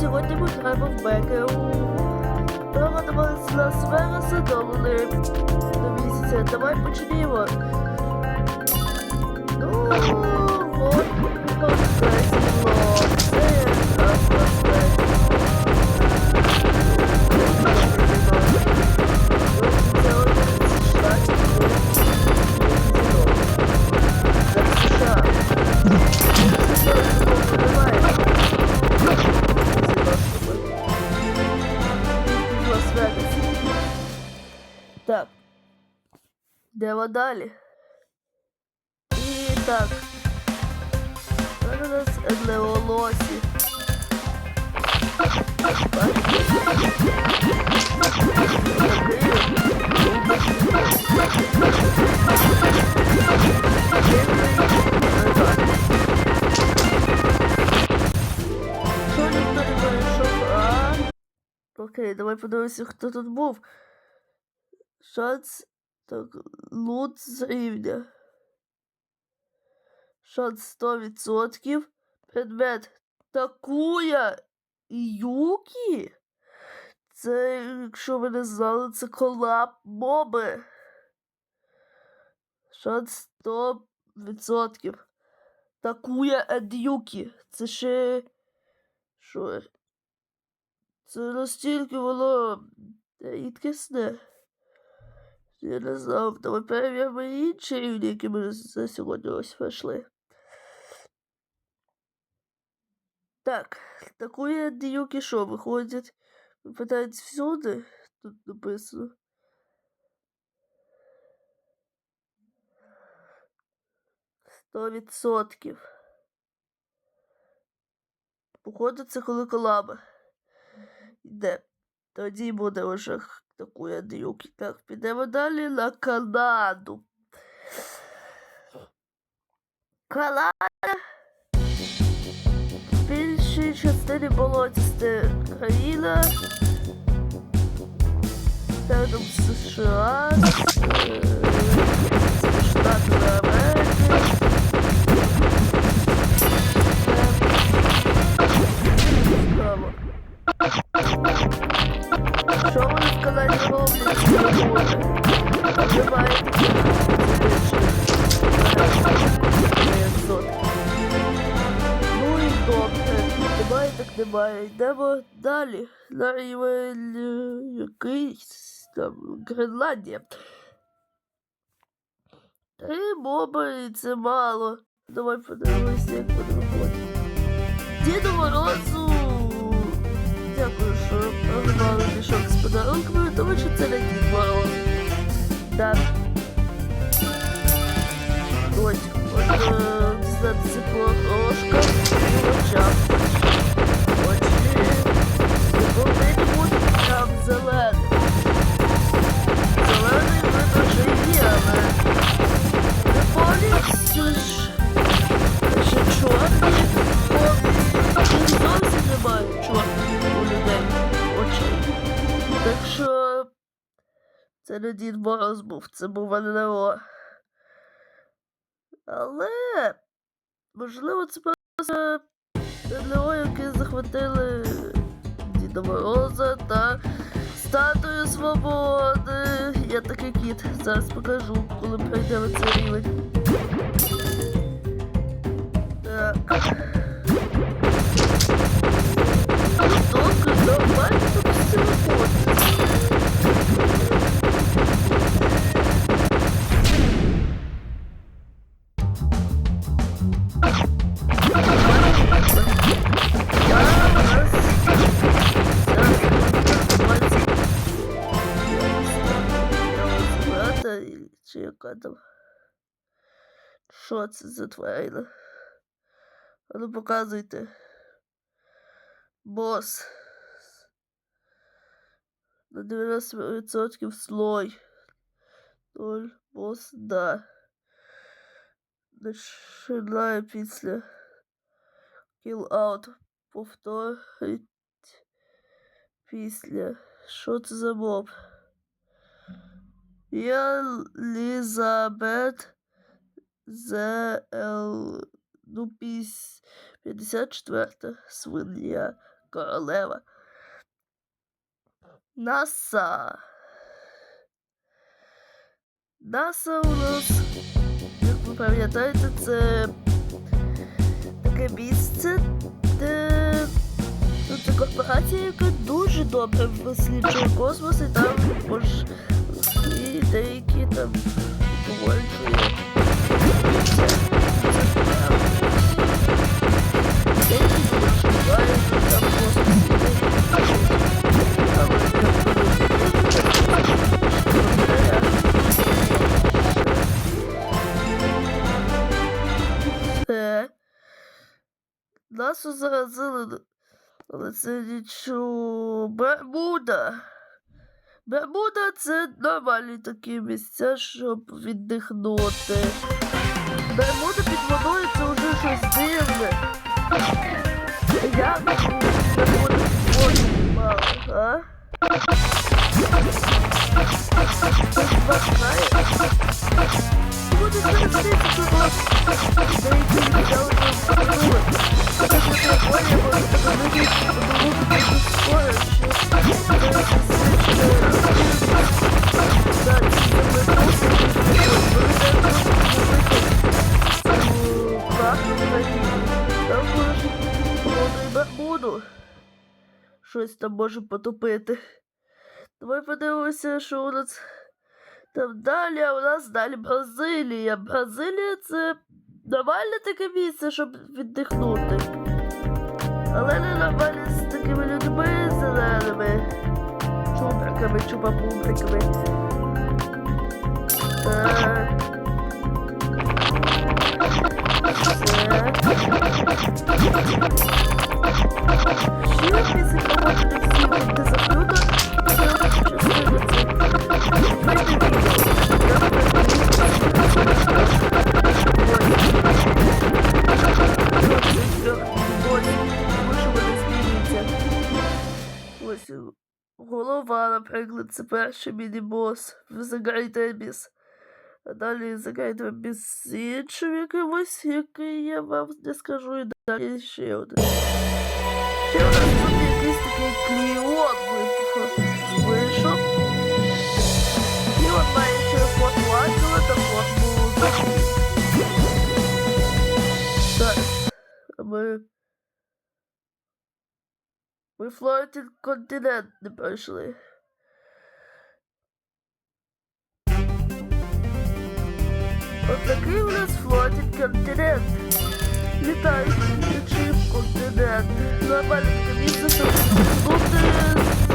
сьогодні ми граємо в БКУ. Права намагається нас вереса до місяця. Давай почнімо. Ну, от, процесіло. Так. Йдемо далі. І так. Зараз у нас Едлеолосі. Що ніхто не вирішив, а? Окей, давай подивимося, хто тут був. Шанс. Так, лут з рівня. Шанс 100%. Предмет Такуя і Юкі. Це, якщо ви не знали, це колаб моби. Шанс 100%. Такуя and Юкі. Це ще. Що? Це настільки воно рідкісне. Я не знав, давай перевіримо інші рівні, які ми за сьогодні ось пройшли. Так, такої діюки що виходять? Випадають всюди, тут написано. Сто відсотків. Походу, це коли колаба. Йде. Тоді буде вже х- таку дрюки. Так, підемо на Канаду. Канада в більшій частині болотиста країна. З США, е, Америки. Йдемо далі. На рівень е, якийсь там Гренландія. Три моби і це мало. Давай подивимося, як вони виходять. Діду Морозу. Дякую, що програли мішок з подарунками, тому що це не Дід Мороз. Так. Ось, можна дізнатися про окрошка і очах. Там зеленим. Зелений видно, що є, але не повністю ж. Ще чорні, повністю зовсім немає чорних у людей очей. Так що це не Дід Мороз був, це був НЛО. Але можливо це просто НЛО, які захватили Діда Мороза та статую свободи. Я такий кіт. Зараз покажу, коли пройдемо цей рівень. Так. Добре, давай тут все Чи яка там? Що це за тварина? Ну показуйте. Бос. На 90% слой. Ноль. Бос, да. Починає після. Kill out. Повторить. Після. Що це за моб? Я Лізабет Ну, піс... 54 свинья. королева. Наса. Наса у нас, як ви пам'ятаєте, це таке місце, де ну, це корпорація, яка дуже добре досліджує космос, і там мож... нас заразили, але це нічого. Бермуда. Бермуда це нормальні такі місця, щоб віддихнути. Бермуда під водою це вже щось дивне. Я під водою мало, а? З вас знає? Буде перестити того. Деякі віддали Щось там може потопити. Давай подивимося, що у нас там далі, а у нас далі Бразилія. Бразилія це нормальне таке місце, щоб віддихнути. Але не нормально з такими людьми зеленими. Чубриками, чубапубриками. Ось голова, наприклад, це перший міні-бос в The Great Abyss. А далі The Great Abyss з іншим якимось, який я вам не скажу, і далі ще один. Ще у якийсь такий кліон Ми Флорентин континент не пройшли. От такий у нас Флорентин континент. Літають ключі в континент. Нормальне таке місце, щоб бути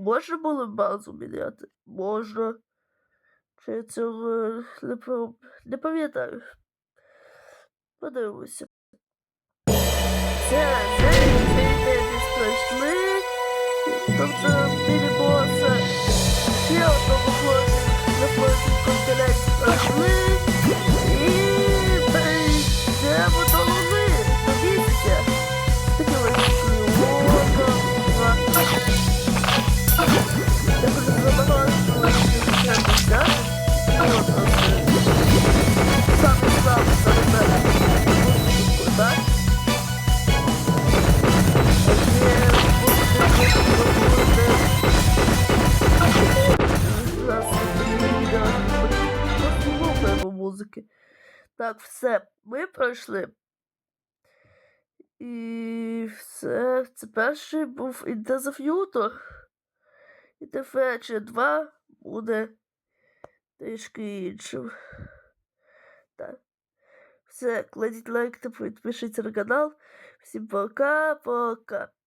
Можна було базу міняти? Можна. Чи цього не, не пам'ятаю. Подивимося. Це десь пройшли. Тобто міні-боса. Ще одного хлопця на площі континенті пройшли. І перейдемо до Луни, до місця. Таке ось Так, все, ми пройшли. І все. Це перший був the І ще два буде трішки іншим. Так. Все, кладіть лайк та підпишіться на канал. Всім пока-пока.